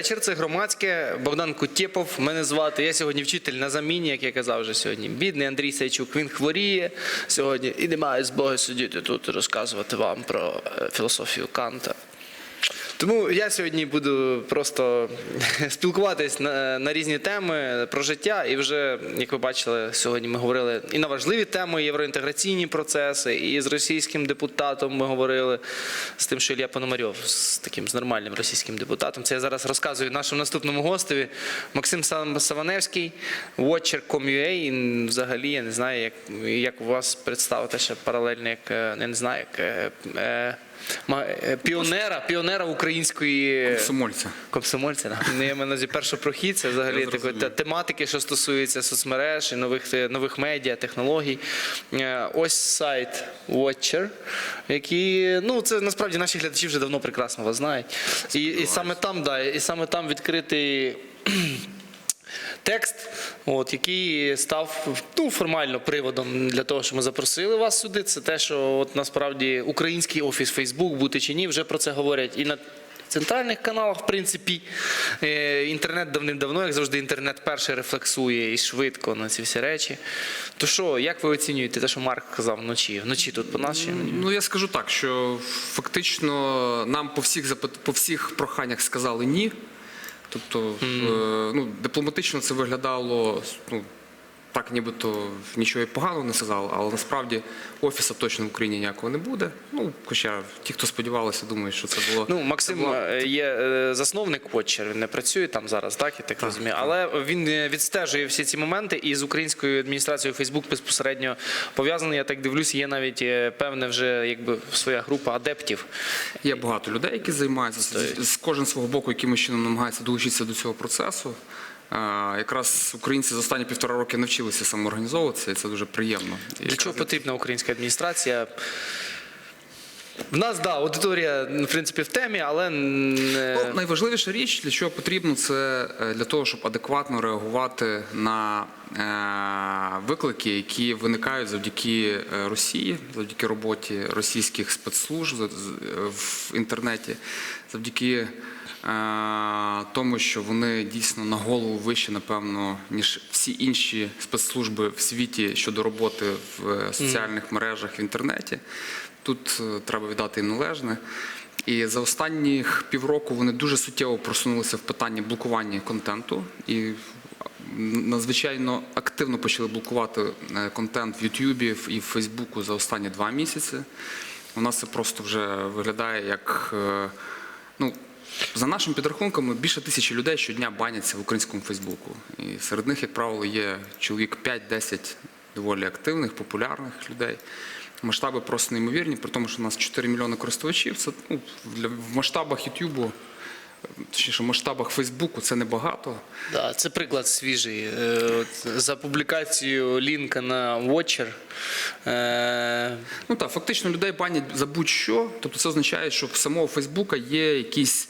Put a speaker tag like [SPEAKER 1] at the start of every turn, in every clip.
[SPEAKER 1] вечір. Це громадське. Богдан Кутєпов. Мене звати. Я сьогодні вчитель на заміні, як я казав вже сьогодні. Бідний Андрій Сайчук. Він хворіє сьогодні і не має змоги сидіти тут і розказувати вам про е, філософію Канта. Тому я сьогодні буду просто спілкуватись на, на різні теми про життя. І вже, як ви бачили, сьогодні ми говорили і на важливі теми, євроінтеграційні процеси, і з російським депутатом ми говорили з тим, що Ілля Пономарьов, з таким з нормальним російським депутатом. Це я зараз розказую нашому наступному гостеві. Максим Саваневський, Watcher.com.ua. Взагалі я не знаю, як, як вас представити ще паралельно, як е, не знаю, як. Е, Піонера, піонера української
[SPEAKER 2] Комсомольця.
[SPEAKER 1] комсомольця. да. Ну, я маю на увазі першопрохідця, взагалі такої тематики, що стосується соцмереж і нових, е, нових медіа, технологій. Е, Ось сайт Watcher, який, ну, це насправді наші глядачі вже давно прекрасно вас знають. І, і саме там, да, і саме там відкритий. Текст, от, який став ну, формально приводом для того, що ми запросили вас сюди. Це те, що от, насправді український офіс Facebook, бути чи ні, вже про це говорять і на центральних каналах, в принципі. Е, Інтернет давним-давно, як завжди, інтернет перший рефлексує і швидко на ці всі речі. То що, як ви оцінюєте те, що Марк казав вночі? Вночі тут по нас
[SPEAKER 2] Ну я скажу так, що фактично нам по всіх по всіх проханнях сказали ні. Тобто, е, ну, дипломатично це виглядало ну, так, нібито нічого поганого не сказали, але насправді офіса точно в Україні ніякого не буде. Ну, хоча ті, хто сподівалися, думають, що це було.
[SPEAKER 1] Ну, Максим
[SPEAKER 2] це було-
[SPEAKER 1] е, є е, засновник Watcher, він не працює там зараз, так я так, розумію. Але він е, відстежує всі ці моменти і з українською адміністрацією Facebook безпосередньо пов'язаний. Я так дивлюсь, є навіть певне вже якби своя група адептів.
[SPEAKER 2] Є багато людей, які займаються з, з кожен свого боку, якимось чином намагається долучитися до цього процесу. Якраз українці за останні півтора роки навчилися самоорганізовуватися, і це дуже приємно.
[SPEAKER 1] Для
[SPEAKER 2] якраз
[SPEAKER 1] чого потрібна українська адміністрація? В нас да, аудиторія в принципі в темі, але н-
[SPEAKER 2] Ну, найважливіша річ, для чого потрібно, це е, для того, щоб адекватно реагувати на е, виклики, які виникають завдяки е, Росії, завдяки роботі російських спецслужб в інтернеті, завдяки тому, що вони дійсно на голову вище, напевно, ніж всі інші спецслужби в світі щодо роботи в е, соціальних мережах в інтернеті. Тут е, треба віддати їм належне. І за останніх півроку вони дуже суттєво просунулися в питанні блокування контенту і надзвичайно активно почали блокувати е, контент в Ютубі і в Фейсбуку за останні два місяці. У нас це просто вже виглядає як. е, Ну, за нашими підрахунками, більше тисячі людей щодня баняться в українському Фейсбуку. І серед них, як правило, є чоловік 5-10 доволі активних, популярних людей. Масштаби просто неймовірні, при тому, що у нас 4 мільйони користувачів. Це ну, для, в масштабах Ютубу, точніше, в масштабах Фейсбуку це небагато.
[SPEAKER 1] Да, це приклад свіжий. Е, От, за публікацією лінка на Watcher. Е,
[SPEAKER 2] Ну так, фактично людей банять за будь-що. Тобто це означає, що в самого Фейсбука є якісь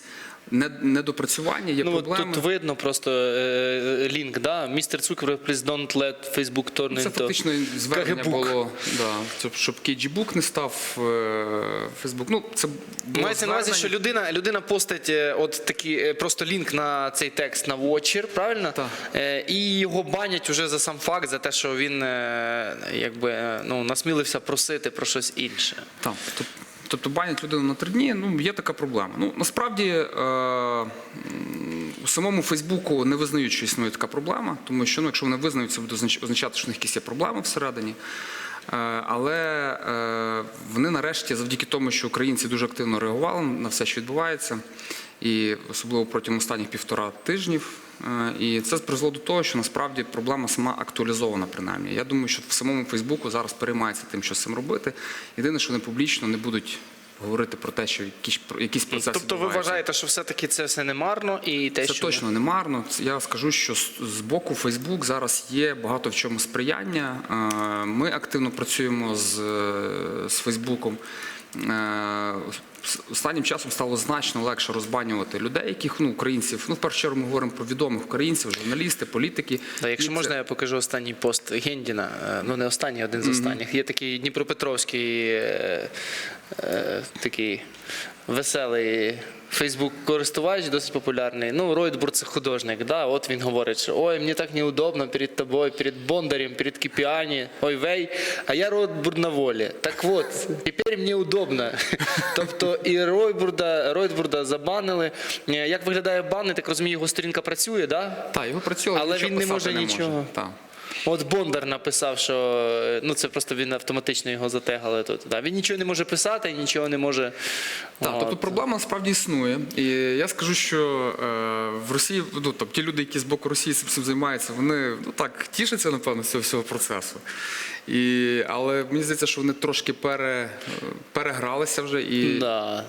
[SPEAKER 2] недопрацювання, є
[SPEAKER 1] ну,
[SPEAKER 2] проблеми.
[SPEAKER 1] тут видно просто е, лінк, да? Містер Цукерберг, please don't let Facebook turn
[SPEAKER 2] Це фактично звернення
[SPEAKER 1] KGBook.
[SPEAKER 2] було, да, щоб- KGBook не став е, Фейсбук. Ну, це було
[SPEAKER 1] Мається на увазі, що
[SPEAKER 2] звернення.
[SPEAKER 1] людина, людина постить е, от такі, е, просто лінк на цей текст на Watcher, правильно?
[SPEAKER 2] Так.
[SPEAKER 1] Е, І його банять уже за сам факт, за те, що він е, якби, е, ну, насмілився просити про щось інше.
[SPEAKER 2] Так, тоб- тобто банять людину на три дні, ну є така проблема. Ну насправді е, у самому Фейсбуку не визнають, що існує така проблема, тому що ну, якщо вони визнають, це буде означати, що в них якісь є проблеми всередині. Е, Але е, вони нарешті, завдяки тому, що українці дуже активно реагували на все, що відбувається, і особливо протягом останніх півтора тижнів. Е, І це призвело до того, що насправді проблема сама актуалізована, принаймні. Я думаю, що в самому Фейсбуку зараз переймається тим, що з цим робити. Єдине, що вони публічно не будуть говорити про те, що якісь, якісь процеси.
[SPEAKER 1] Тобто ви вважаєте, що все-таки це все не марно і те,
[SPEAKER 2] Це
[SPEAKER 1] що
[SPEAKER 2] точно не марно. Я скажу, що з боку Фейсбук зараз є багато в чому сприяння. Е, Ми активно працюємо з, з Фейсбуком. Е, Останнім часом стало значно легше розбанювати людей, яких ну, українців. Ну, в першу чергу ми говоримо про відомих українців, журналісти, політики.
[SPEAKER 1] Да, якщо
[SPEAKER 2] І
[SPEAKER 1] можна,
[SPEAKER 2] це-
[SPEAKER 1] я покажу останній пост Гендіна. Е, Ну не останній, один з останніх. Є такий Дніпропетровський е, е, такий веселий Фейсбук-користувач, досить популярний. Ну, Ройтбург це художник. Да? От він говорить, що ой, мені так неудобно перед тобою, перед Бондарем, перед Кіпіані, ой, вей, а я Ройтбург на волі. Так от, тепер мені удобно. Тобто і Ройтбурда, Ройтбурда забанили. Е, Як виглядає бан, я так розумію, його сторінка працює, да?
[SPEAKER 2] Так, його працює,
[SPEAKER 1] Але він не може нічого.
[SPEAKER 2] Так.
[SPEAKER 1] От Бондар написав, що е, ну це просто він автоматично його затегали тут. Да. Він нічого не може писати, нічого не може.
[SPEAKER 2] Так,
[SPEAKER 1] От.
[SPEAKER 2] тобто проблема справді існує. І я скажу, що е, в Росії, ну тобто ті люди, які з боку Росії цим займаються, вони ну так тішаться, напевно, з цього всього процесу. І, але мені здається, що вони трошки пере, перегралися вже і
[SPEAKER 1] Да.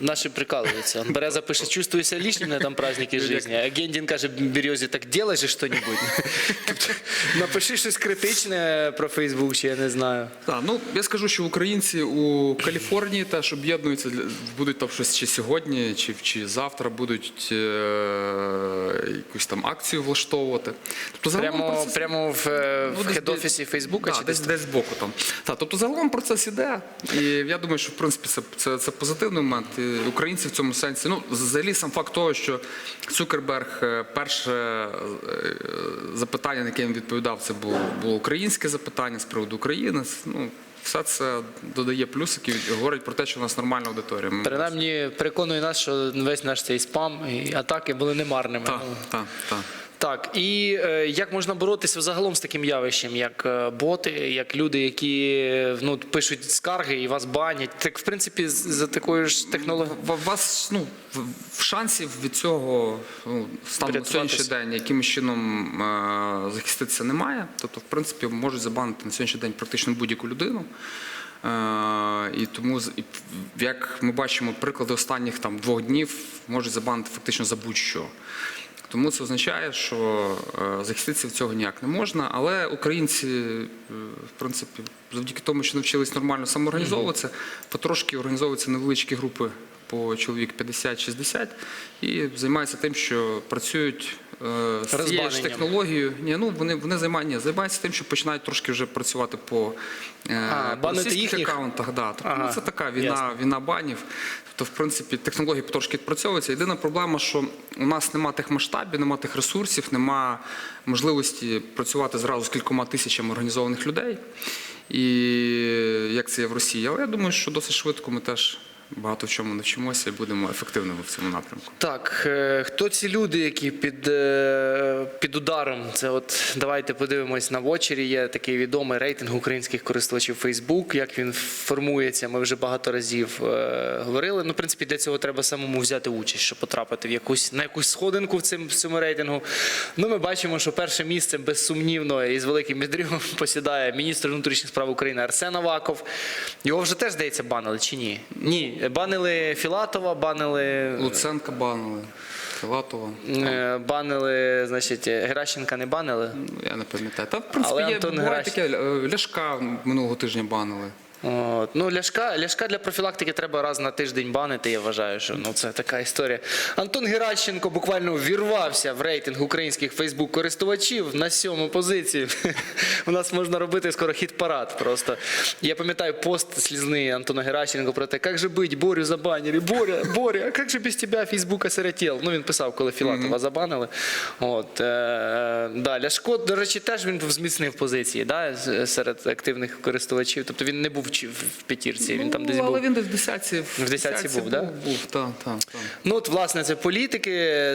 [SPEAKER 1] Наші прикалуються. Береза пише, чувствую себя на этом празднике жизни. А Гендін каже Березі, так делай же. Тобто, Напиши щось критичне про Фейсбук, чи я не знаю.
[SPEAKER 2] Так, ну я скажу, що українці у Каліфорнії теж об'єднуються, будуть там щось чи сьогодні, чи, чи завтра будуть е, якусь там акцію влаштовувати. Тобто
[SPEAKER 1] Прямо, прямо в, е,
[SPEAKER 2] Ну,
[SPEAKER 1] в хед-офісі Фейсбука
[SPEAKER 2] Да,
[SPEAKER 1] чи
[SPEAKER 2] десь,
[SPEAKER 1] десь?
[SPEAKER 2] збоку там. Так, тобто загалом процес іде. І я думаю, що в принципі це, це, це позитивний момент. І українці в цьому сенсі. Ну, взагалі сам факт того, що Цукерберг е, перше е, запитання, на яке він відповідав, це було, було українське запитання з приводу України. Ну, все це додає плюсиків і говорить про те, що у нас нормальна аудиторія. Ми-
[SPEAKER 1] Принаймні переконує нас, що весь наш цей спам і атаки були немарними.
[SPEAKER 2] Так, так, так.
[SPEAKER 1] Так, і е, як можна боротися взагалом з таким явищем, як е, боти, як люди, які ну, пишуть скарги і вас банять. Так, в принципі, за такою ж технологією.
[SPEAKER 2] Вас ну шансів від цього ну,
[SPEAKER 1] Врятуватися.
[SPEAKER 2] сьогоднішній день якимось чином е, захиститися немає. Тобто, в принципі, можуть забанити на сьогоднішній день практично будь-яку людину. Е, і тому як ми бачимо, приклади останніх там двох днів можуть забанити фактично за будь-що. Тому це означає, що е, захиститися в цього ніяк не можна. Але українці, е, в принципі, завдяки тому, що навчились нормально самоорганізовуватися, потрошки організовуються невеличкі групи по чоловік 50-60 і займаються тим, що працюють з цією ж технологією. Ні, ну вони, вони займаються, займаються тим, що починають трошки вже працювати по, е,
[SPEAKER 1] А,
[SPEAKER 2] по російських
[SPEAKER 1] їхніх?
[SPEAKER 2] аккаунтах. Да. Тобто,
[SPEAKER 1] Ага,
[SPEAKER 2] ну, це така війна,
[SPEAKER 1] ясно.
[SPEAKER 2] війна банів. Тобто, в принципі, технології трошки відпрацьовуються. Єдина проблема, що у нас немає тих масштабів, немає тих ресурсів, немає можливості працювати зразу з кількома тисячами організованих людей. І як це є в Росії. Але я думаю, що досить швидко ми теж багато в чому навчимося і будемо ефективними в цьому напрямку.
[SPEAKER 1] Так, е, хто ці люди, які під, е, під ударом? Це от давайте подивимось на вочері. Є такий відомий рейтинг українських користувачів Facebook. Як він формується, ми вже багато разів е, говорили. Ну, в принципі, для цього треба самому взяти участь, щоб потрапити в якусь на якусь сходинку в цим цьому рейтингу. Ну, ми бачимо, що перше місце безсумнівно і з великим відривом посідає міністр внутрішніх справ України Арсен Аваков. Його вже теж здається банили чи ні? Ні, банили Філатова, банили.
[SPEAKER 2] Луценка банили, Філатова.
[SPEAKER 1] Е, Банили, значить, Геращенка не банили.
[SPEAKER 2] Ну, Я не пам'ятаю. Та, в принципі,
[SPEAKER 1] Але
[SPEAKER 2] є,
[SPEAKER 1] Антон
[SPEAKER 2] буває
[SPEAKER 1] Геращ-
[SPEAKER 2] таке, е, Ляшка минулого тижня банили.
[SPEAKER 1] От. Ну, ляшка, ляшка для профілактики треба раз на тиждень банити. Я вважаю, що ну, це така історія. Антон Геращенко буквально вірвався в рейтинг українських Фейсбук-користувачів на сьому позиції. У нас можна робити скоро хіт-парад просто. Я пам'ятаю пост слізний Антона Геращенко про те, як же бить, Борю забанили. Боря, Боря, а як же без тебе Фейсбук осиротел? Ну, він писав, коли Філатова забанили. От, е, да, Ляшко, до речі, теж він зміцнив позиції да, серед активних користувачів. Тобто він не був чи- в п'ятірці, він там десь
[SPEAKER 2] ну,
[SPEAKER 1] був.
[SPEAKER 2] але він десь в десятці.
[SPEAKER 1] В десятці був, да?
[SPEAKER 2] Був, так, так, так.
[SPEAKER 1] Ну, от, власне, це політики,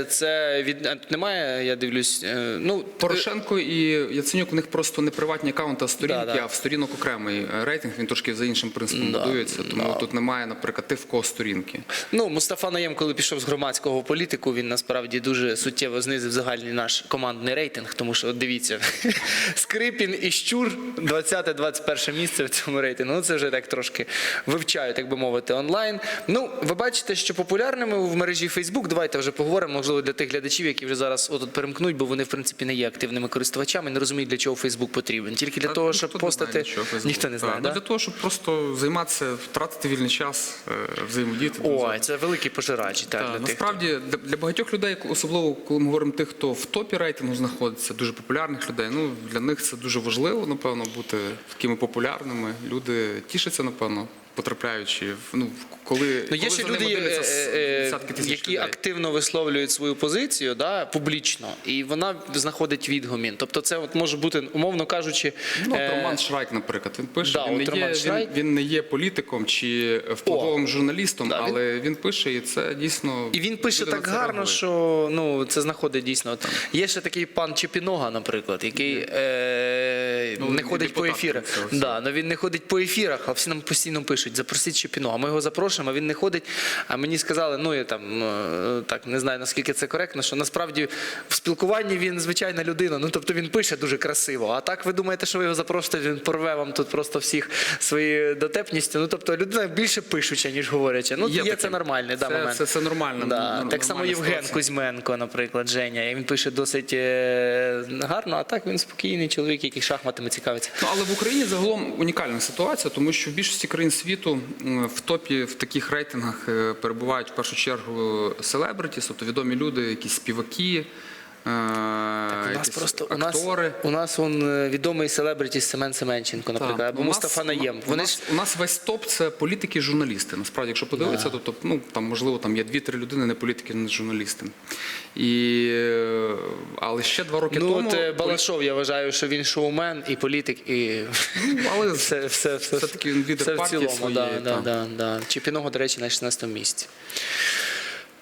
[SPEAKER 1] це від... немає, я дивлюсь. е, Ну,
[SPEAKER 2] Порошенко і Яценюк, у них просто не приватні аккаунти, а сторінки,
[SPEAKER 1] Да, да.
[SPEAKER 2] а в сторінок окремий е, рейтинг, він трошки за іншим принципом
[SPEAKER 1] Да,
[SPEAKER 2] будується, тому
[SPEAKER 1] да.
[SPEAKER 2] тут немає, наприклад, тих в кого сторінки.
[SPEAKER 1] Ну, Мустафа Наєм, коли пішов з громадського політику, він насправді дуже суттєво знизив загальний наш командний рейтинг, тому що от дивіться, Скрипін і Щур 20-21 місце в цьому рейтингу. Це вже так трошки вивчаю, так би мовити, онлайн. Ну, ви бачите, що популярними в мережі Facebook, давайте вже поговоримо, можливо, для тих глядачів, які вже зараз отут перемкнуть, бо вони, в принципі, не є активними користувачами, не розуміють, для чого Facebook потрібен. Тільки для
[SPEAKER 2] Та
[SPEAKER 1] того, щоб постати. Ніхто не знає, да?
[SPEAKER 2] ну, Для того, щоб просто займатися, втратити вільний час, е, взаємодіяти.
[SPEAKER 1] Ой, це великий пожирач. Так,
[SPEAKER 2] Так,
[SPEAKER 1] для тих, хто-
[SPEAKER 2] насправді для багатьох людей, особливо коли ми говоримо тих, хто в топі рейтингу знаходиться, дуже популярних людей. Ну для них це дуже важливо, напевно, бути такими популярними. Люди, тішаться, напевно, потрапляючи в ну коли,
[SPEAKER 1] Ну, є
[SPEAKER 2] коли
[SPEAKER 1] ще люди, е, е, які
[SPEAKER 2] людей.
[SPEAKER 1] активно висловлюють свою позицію да, публічно, і вона знаходить відгумін. Тобто, це от може бути, умовно кажучи,
[SPEAKER 2] Ну, от
[SPEAKER 1] е,
[SPEAKER 2] Роман Шрайк, наприклад, він пише,
[SPEAKER 1] да,
[SPEAKER 2] він, не
[SPEAKER 1] Роман
[SPEAKER 2] є,
[SPEAKER 1] Шрайк.
[SPEAKER 2] він, він не є політиком чи впливовим журналістом,
[SPEAKER 1] Да,
[SPEAKER 2] але він... пише, і це дійсно.
[SPEAKER 1] І він пише так гарно,
[SPEAKER 2] реагують.
[SPEAKER 1] що ну це знаходить дійсно. От, є ще такий пан Чепінога, наприклад, який е,
[SPEAKER 2] Ну,
[SPEAKER 1] не ходить по ефірах. Да, ну він не ходить по ефірах, а всі нам постійно пишуть: запросіть Чепінога. Ми його запрошуємо, а він не ходить. А мені сказали, ну я там е, так не знаю наскільки це коректно, що насправді в спілкуванні він звичайна людина. Ну тобто він пише дуже красиво. А так ви думаєте, що ви його запросите, він порве вам тут просто всіх своєю дотепністю. Ну тобто людина більше пишуча, ніж говоряча. Ну є,
[SPEAKER 2] таке.
[SPEAKER 1] це нормальний да, момент.
[SPEAKER 2] Це, це нормально.
[SPEAKER 1] Да.
[SPEAKER 2] нор-
[SPEAKER 1] Так само Євген
[SPEAKER 2] ситуація.
[SPEAKER 1] Кузьменко, наприклад, Женя. Він пише досить е, гарно, а так він спокійний чоловік, який шахматами цікавиться.
[SPEAKER 2] Ну, але в Україні загалом унікальна ситуація, тому що в більшості країн світу в топі в таких рейтингах е, перебувають в першу чергу селебриті, тобто відомі люди, якісь співаки, е,
[SPEAKER 1] У нас просто у нас,
[SPEAKER 2] актори.
[SPEAKER 1] у нас он е, відомий селебриті Семен Семенченко, наприклад,
[SPEAKER 2] Так.
[SPEAKER 1] або
[SPEAKER 2] нас-
[SPEAKER 1] Мустафа Наєм.
[SPEAKER 2] нас-
[SPEAKER 1] Вони
[SPEAKER 2] у
[SPEAKER 1] ж
[SPEAKER 2] у нас весь топ це політики, журналісти. Насправді, якщо подивитися, то, то ну там можливо там є дві-три людини, не політики, не журналісти. І е, але ще два роки
[SPEAKER 1] ну
[SPEAKER 2] тому
[SPEAKER 1] от е, Балашов, я вважаю, що він шоумен і політик, і
[SPEAKER 2] Ну, але
[SPEAKER 1] все, все, все,
[SPEAKER 2] все-таки він лідер
[SPEAKER 1] все в цілому.
[SPEAKER 2] своєї,
[SPEAKER 1] да, да, да, да. Чіпіного, до речі, на 16 місці.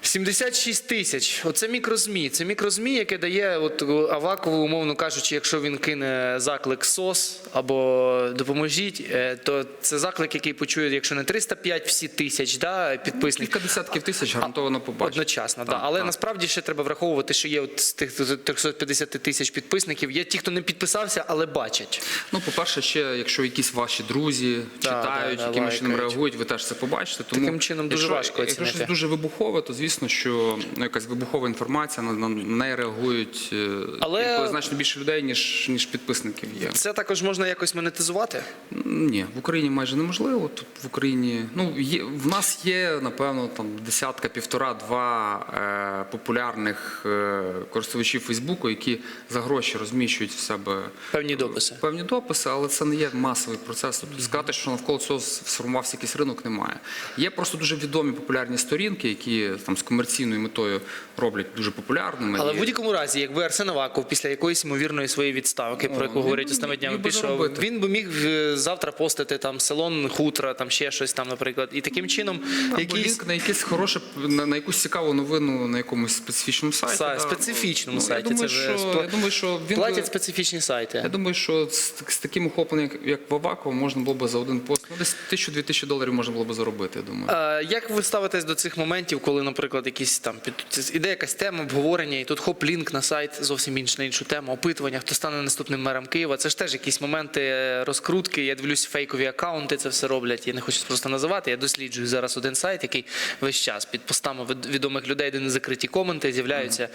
[SPEAKER 1] 76 тисяч. Оце мікрозмі. Це мікрозмі, яке дає от Авакову, умовно кажучи, якщо він кине заклик СОС або допоможіть, е, то це заклик, який почує, якщо не 305 всі тисяч да, підписників.
[SPEAKER 2] кілька десятків тисяч гарантовано побачить.
[SPEAKER 1] Одночасно, да.
[SPEAKER 2] Так,
[SPEAKER 1] але
[SPEAKER 2] так.
[SPEAKER 1] насправді ще треба враховувати, що є от з тих 350 тисяч підписників, є ті, хто не підписався, але бачать.
[SPEAKER 2] Ну, по-перше, ще якщо якісь ваші друзі
[SPEAKER 1] Да,
[SPEAKER 2] читають,
[SPEAKER 1] да, да,
[SPEAKER 2] яким чином реагують, ви теж це побачите. Тому
[SPEAKER 1] Таким чином дуже
[SPEAKER 2] якщо,
[SPEAKER 1] важко
[SPEAKER 2] Якщо щось дуже вибухове, то звісно, що ну, якась вибухова інформація на, неї реагують е,
[SPEAKER 1] Але-
[SPEAKER 2] значно більше людей, ніж ніж підписників є.
[SPEAKER 1] Це також можна якось монетизувати.
[SPEAKER 2] Ні, в Україні майже неможливо. Тут в Україні ну є в нас є напевно там десятка, півтора, два е, популярних е, користувачів Фейсбуку, які за гроші розміщують в себе
[SPEAKER 1] Певні дописи.
[SPEAKER 2] певні дописи, але це не є масовий процес. Тобто сказати, що навколо цього сформувався якийсь ринок, немає. Є просто дуже відомі популярні сторінки, які там з комерційною метою роблять дуже популярними.
[SPEAKER 1] Але в будь-якому разі, якби Арсен Аваков після якоїсь ймовірної своєї відставки, про яку говорять
[SPEAKER 2] би
[SPEAKER 1] останніми днями, пішов, він би міг е, завтра постити там салон хутра, там ще щось там, наприклад, і таким чином
[SPEAKER 2] Або
[SPEAKER 1] якийсь
[SPEAKER 2] лінк на якесь хороше на, на якусь цікаву новину на якомусь специфічному сайті.
[SPEAKER 1] Са-
[SPEAKER 2] да.
[SPEAKER 1] специфічному
[SPEAKER 2] Ну,
[SPEAKER 1] сайті,
[SPEAKER 2] Я думаю,
[SPEAKER 1] це вже
[SPEAKER 2] що, я думаю, що він
[SPEAKER 1] платять
[SPEAKER 2] би,
[SPEAKER 1] специфічні сайти.
[SPEAKER 2] я думаю, що з, з таким охопленням, як, в Авакова, можна було б за один пост ну, десь тисячу-дві тисячі доларів можна було б заробити. Я думаю.
[SPEAKER 1] А, як ви ставитесь до цих моментів, коли, наприклад, якісь там під іде якась тема обговорення, і тут хоп, лінк на сайт зовсім інш на іншу тему, опитування, хто стане наступним мером Києва? Це ж теж якісь моменти е, розкрутки. Я дивлюсь, фейкові акаунти це все роблять. Я не хочу просто називати. Я досліджую зараз один сайт, який весь час під постами від- відомих людей, де не закриті коменти, з'являються.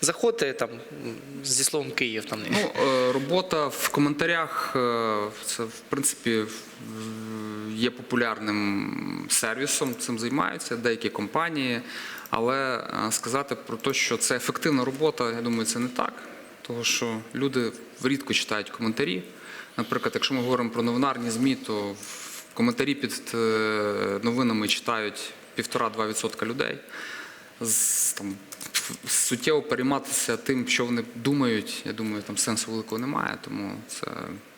[SPEAKER 1] Заходьте там зі словом Київ. Там
[SPEAKER 2] Ну, е, робота в коментарях е, це в принципі є популярним сервісом. Цим займаються деякі компанії. Але е, сказати про те, що це ефективна робота, я думаю, це не так. Тому що люди рідко читають коментарі. Наприклад, якщо ми говоримо про новинарні ЗМІ, то коментарі під е, новинами читають півтора-два відсотка людей. Там, суттєво перейматися тим, що вони думають, я думаю, там сенсу великого немає, тому це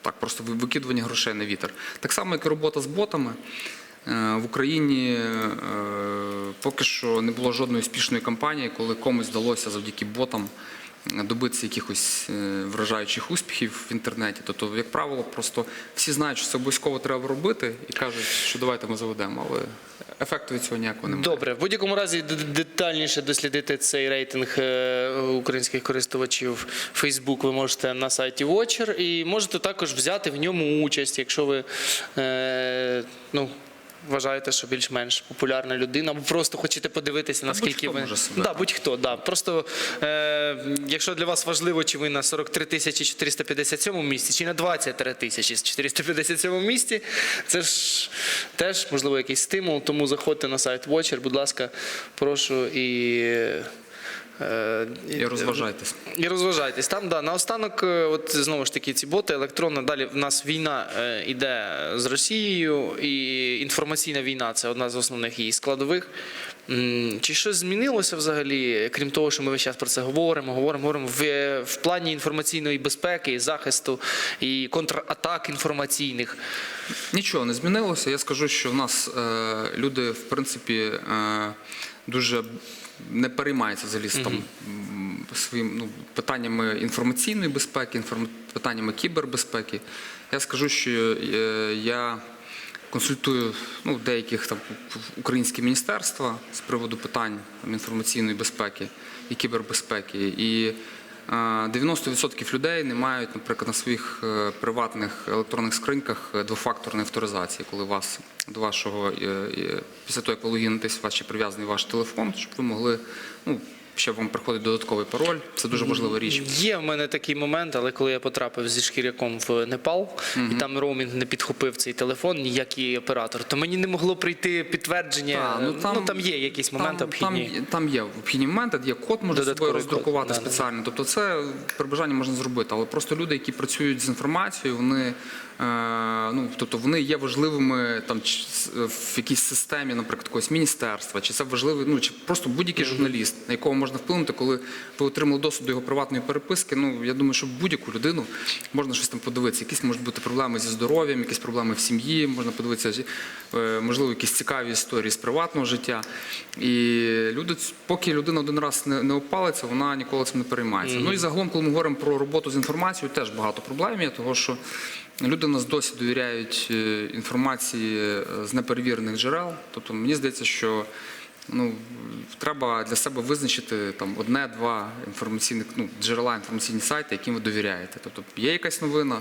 [SPEAKER 2] так просто викидування грошей на вітер. Так само, як і робота з ботами. Е, В Україні е, поки що не було жодної успішної кампанії, коли комусь вдалося завдяки ботам добитися якихось е, вражаючих успіхів в інтернеті. Тобто, як правило, просто всі знають, що це обов'язково треба робити, і кажуть, що давайте ми заведемо, але ефекту від цього ніякого немає.
[SPEAKER 1] Добре, в будь-якому разі детальніше дослідити цей рейтинг е, українських користувачів Facebook ви можете на сайті Watcher і можете також взяти в ньому участь, якщо ви е, ну. Вважаєте, що більш-менш популярна людина, або просто хочете подивитися, наскільки ви да, будь-хто, да. Просто е, якщо для вас важливо, чи ви на 43 тисячі 457 місці, чи на 23 тисячі 457 місці, це ж теж можливо якийсь стимул. Тому заходьте на сайт Watcher, будь ласка, прошу і
[SPEAKER 2] І розважайтесь.
[SPEAKER 1] І розважайтесь. Там, да, наостанок, е, от знову ж таки, ці боти електронно. Далі в нас війна е, йде з Росією, і інформаційна війна це одна з основних її складових. Чи щось змінилося взагалі, крім того, що ми весь час про це говоримо, говоримо, говоримо в, в плані інформаційної безпеки, і захисту і контратак інформаційних?
[SPEAKER 2] Нічого не змінилося. Я скажу, що в нас е, люди, в принципі, е, дуже не переймається взагалі з там своїм ну, питаннями інформаційної безпеки, інформ... питаннями кібербезпеки. Я скажу, що е, я консультую ну, деяких там українські міністерства з приводу питань там, інформаційної безпеки і кібербезпеки. І 90% людей не мають, наприклад, на своїх е, приватних електронних скриньках е, двофакторної авторизації, коли вас до вашого е, е, після того, як ви логінитесь, вас ще прив'язаний ваш телефон, щоб ви могли ну. Ще вам приходить додатковий пароль. Це дуже важлива річ.
[SPEAKER 1] Є в мене такий момент, але коли я потрапив зі шкіряком в Непал, і там роумінг не підхопив цей телефон, ніякий оператор, то мені не могло прийти підтвердження.
[SPEAKER 2] Та,
[SPEAKER 1] ну, там, є якісь моменти
[SPEAKER 2] там,
[SPEAKER 1] обхідні.
[SPEAKER 2] Там, там є обхідні моменти, є код, можна собою
[SPEAKER 1] Додатковий код,
[SPEAKER 2] роздрукувати
[SPEAKER 1] да,
[SPEAKER 2] спеціально. Тобто це при бажанні можна зробити. Але просто люди, які працюють з інформацією, вони, е, ну, тобто вони є важливими там, в якійсь системі, наприклад, якогось міністерства, чи це важливий, ну, чи просто будь-який журналіст, на якого можна вплинути, коли ви отримали доступ до його приватної переписки. Ну, я думаю, що будь-яку людину можна щось там подивитися. Якісь можуть бути проблеми зі здоров'ям, якісь проблеми в сім'ї, можна подивитися, е, можливо, якісь цікаві історії з приватного життя. І люди, поки людина один раз не, опалиться, вона ніколи цим не переймається. Ну і загалом, коли ми говоримо про роботу з інформацією, теж багато проблем є, того що люди нас досі довіряють е, інформації е, з неперевірених джерел. Тобто мені здається, що ну, треба для себе визначити там одне-два інформаційних ну, джерела інформаційні сайти, яким ви довіряєте. Тобто є якась новина,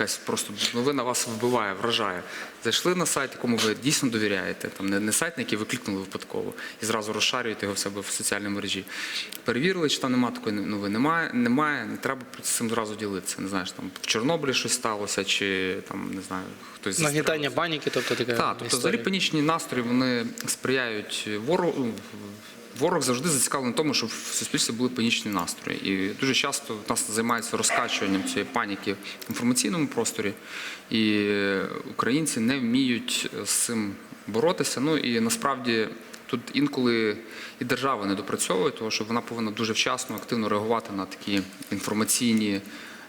[SPEAKER 2] якась просто новина вас вбиває, вражає. Зайшли на сайт, якому ви дійсно довіряєте. Там не, не сайт, на який ви клікнули випадково і зразу розшарюєте його в себе в соціальній мережі. Перевірили, чи там немає такої новини. Немає, немає, не треба про цим зразу ділитися. Не знаєш, там в Чорнобилі щось сталося, чи там не знаю, хтось
[SPEAKER 1] Нагнітання паніки, тобто така
[SPEAKER 2] Так, тобто взагалі панічні настрої вони сприяють ворогу. Ворог завжди зацікавлений в тому, щоб в суспільстві були панічні настрої. І дуже часто нас займається розкачуванням цієї паніки в інформаційному просторі. І українці не вміють з цим боротися. Ну і насправді тут інколи і держава не допрацьовує, тому що вона повинна дуже вчасно, активно реагувати на такі інформаційні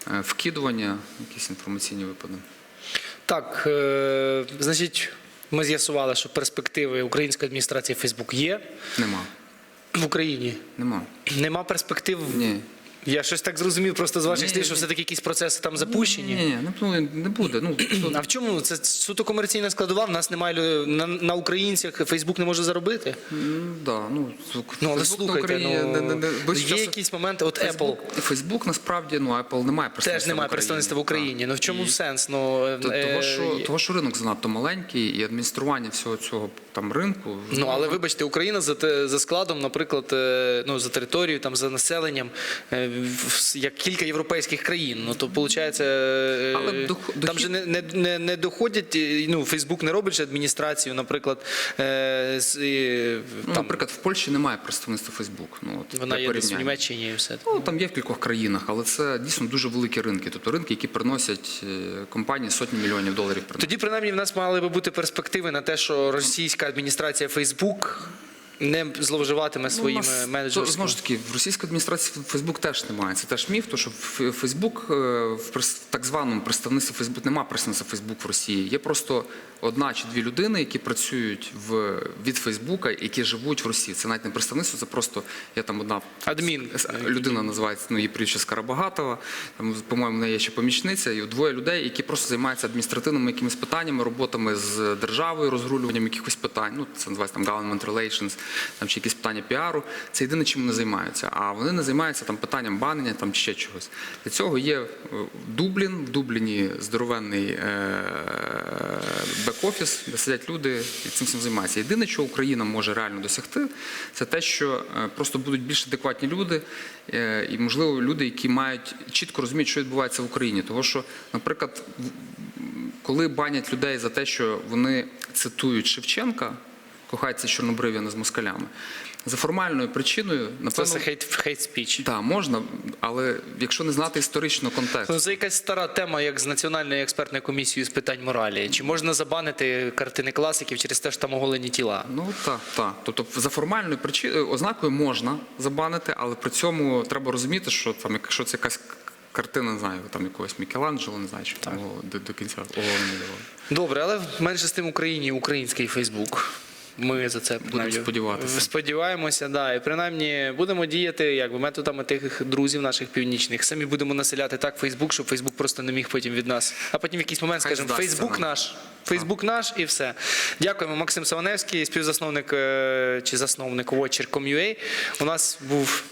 [SPEAKER 2] е, вкидування, якісь інформаційні випади.
[SPEAKER 1] Так, е, значить, ми з'ясували, що перспективи української адміністрації Фейсбук є
[SPEAKER 2] Нема.
[SPEAKER 1] В Україні.
[SPEAKER 2] Нема.
[SPEAKER 1] Нема перспектив.
[SPEAKER 2] Ні.
[SPEAKER 1] Я щось так зрозумів просто з ваших слів, що все-таки якісь процеси там запущені.
[SPEAKER 2] Ні, ні, не, ну, не буде. Ну,
[SPEAKER 1] А в чому це суто комерційна складова? В нас немає лю- на, на українцях. Фейсбук не може заробити.
[SPEAKER 2] М, Да, ну,
[SPEAKER 1] Ну але
[SPEAKER 2] на
[SPEAKER 1] слухайте,
[SPEAKER 2] Україні
[SPEAKER 1] ну,
[SPEAKER 2] не- не- не-
[SPEAKER 1] є
[SPEAKER 2] щас-
[SPEAKER 1] якісь моменти. От Apple
[SPEAKER 2] Facebook, Facebook насправді, ну, Apple немає представництва
[SPEAKER 1] теж немає представництва в Україні. Ну в чому
[SPEAKER 2] І
[SPEAKER 1] сенс? Ну е,
[SPEAKER 2] то- Того що, того, що ринок занадто маленький, і адміністрування всього цього там ринку.
[SPEAKER 1] Ну але вибачте, Україна за те- за складом, наприклад, е, ну за територією, там за населенням, е, як кілька європейських країн. Ну то виходить,
[SPEAKER 2] Але дох-
[SPEAKER 1] там же не, не, не, не доходять. е, Ну Фейсбук не робить же адміністрацію, наприклад, е, з, е,
[SPEAKER 2] Ну,
[SPEAKER 1] там
[SPEAKER 2] наприклад, в Польщі немає представництва Facebook. Ну, от,
[SPEAKER 1] вона є десь в. Німеччині і все.
[SPEAKER 2] Ну, там є в кількох країнах, але це дійсно дуже великі ринки. Тобто ринки, які приносять е, компанії сотні мільйонів доларів. приносять.
[SPEAKER 1] Тоді, принаймні, в нас мали би бути перспективи на те, що російська адміністрація Фейсбук не зловживатиме
[SPEAKER 2] Ну,
[SPEAKER 1] своїми
[SPEAKER 2] ну,
[SPEAKER 1] менеджерами.
[SPEAKER 2] знову ж таки, в російській адміністрації Фейсбук теж немає. Це теж міф, тому що Фейсбук в так званому представництві Фейсбук немає представництва Фейсбук в Росії. Є просто одна чи дві людини, які працюють в від Фейсбука, які живуть в Росії. Це навіть не представництво, це просто є там одна
[SPEAKER 1] Адмін.
[SPEAKER 2] людина називається ну її прізвище Скарабагатова. Там, по-моєму, в неї є ще помічниця, і двоє людей, які просто займаються адміністративними якимись питаннями, роботами з державою, розрулюванням якихось питань. Ну це називається там government relations, там чи якісь питання піару. Це єдине, чим вони займаються. А вони не займаються там питанням банення, там чи ще чогось. Для цього є е, Дублін, в Дубліні здоровенний е, бек-офіс, де сидять люди і цим всім займаються. Єдине, що Україна може реально досягти, це те, що е, просто будуть більш адекватні люди, е, і можливо люди, які мають чітко розуміють, що відбувається в Україні. Тому що, наприклад, коли банять людей за те, що вони цитують Шевченка. кохаються чорнобриві, не з москалями. За формальною причиною,
[SPEAKER 1] Це
[SPEAKER 2] напевно,
[SPEAKER 1] все хейт, хейт спіч.
[SPEAKER 2] так, можна, але якщо не знати історично контекст,
[SPEAKER 1] Ну, це якась стара тема, як з Національною експертною комісією з питань моралі. Чи можна забанити картини класиків через те, що там оголені тіла?
[SPEAKER 2] Ну так, так. Тобто за формальною причиною ознакою можна забанити, але при цьому треба розуміти, що там, якщо це якась картина, не знаю, там якогось Мікеланджело, не знаю, чи там до, до кінця оголено не давали.
[SPEAKER 1] Добре, але менше з тим Україні український Фейсбук. Ми за це принаймні,
[SPEAKER 2] сподіватися.
[SPEAKER 1] Сподіваємося, да. І принаймні будемо діяти якби методами тих друзів наших північних. Самі будемо населяти так Фейсбук, щоб Фейсбук просто не міг потім від нас. А потім в якийсь момент скажемо Фейсбук наш. Фейсбук наш і все. Дякуємо, Максим Саваневський, співзасновник е, чи засновник Watcher.com.ua. У нас був